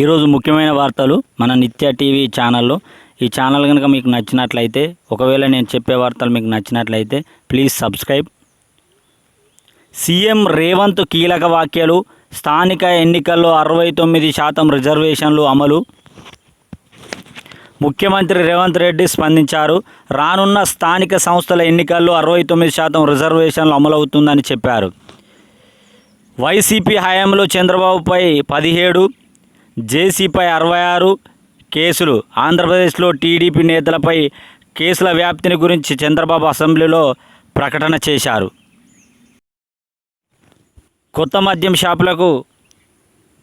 ఈరోజు ముఖ్యమైన వార్తలు మన నిత్య టీవీ ఛానల్లో. ఈ ఛానల్ కనుక మీకు నచ్చినట్లయితే ఒకవేళ నేను చెప్పే వార్తలు మీకు నచ్చినట్లయితే ప్లీజ్ సబ్స్క్రైబ్. సీఎం రేవంత్ కీలక వ్యాఖ్యలు స్థానిక ఎన్నికల్లో అరవై తొమ్మిది శాతం రిజర్వేషన్లు అమలు. ముఖ్యమంత్రి రేవంత్ రెడ్డి స్పందించారు రానున్న స్థానిక సంస్థల ఎన్నికల్లో అరవై తొమ్మిది శాతం రిజర్వేషన్లు అమలవుతుందని చెప్పారు. వైసీపీ హయాంలో చంద్రబాబుపై పదిహేడు జేసీపై అరవై ఆరు కేసులు. ఆంధ్రప్రదేశ్లో టీడీపీ నేతలపై కేసుల వ్యాప్తిని గురించి చంద్రబాబు అసెంబ్లీలో ప్రకటన చేశారు. కొత్త మద్యం షాపులకు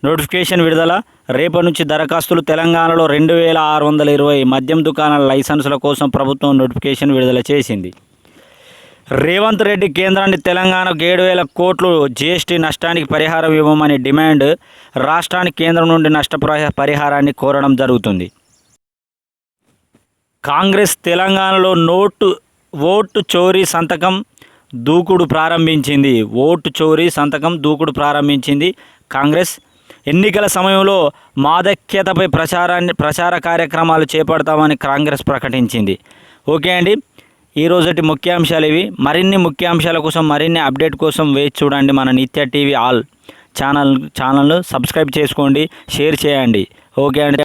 నోటిఫికేషన్ విడుదల. రేపటి నుంచి దరఖాస్తులు తెలంగాణలో రెండు వేల ఆరు వందల ఇరవై మద్యం దుకాణాల లైసెన్సుల కోసం ప్రభుత్వం నోటిఫికేషన్ విడుదల చేసింది. రేవంత్ రెడ్డి కేంద్రాన్ని తెలంగాణకు ఏడు వేల కోట్లు జీఎస్టీ నష్టానికి పరిహారం ఇవ్వమని డిమాండ్ రాష్ట్రానికి కేంద్రం నుండి నష్ట పరిహారాన్ని కోరడం జరుగుతుంది. కాంగ్రెస్ తెలంగాణలో నోటు ఓటు చోరీ సంతకం దూకుడు ప్రారంభించింది. ఓటు చోరీ సంతకం దూకుడు ప్రారంభించింది కాంగ్రెస్. ఎన్నికల సమయంలో మాదక్యతపై ప్రచారాన్ని ప్రచార కార్యక్రమాలు చేపడతామని కాంగ్రెస్ ప్రకటించింది. ఓకే అండి. ఈ రోజుటి ముఖ్యాంశాలు ఇవి. మరిన్ని ముఖ్యాంశాల కోసం మరిన్ని అప్డేట్ కోసం వేచి చూడండి మన Nithya TV all channel channel subscribe చేసుకోండి షేర్ చేయండి. ఓకే అండి.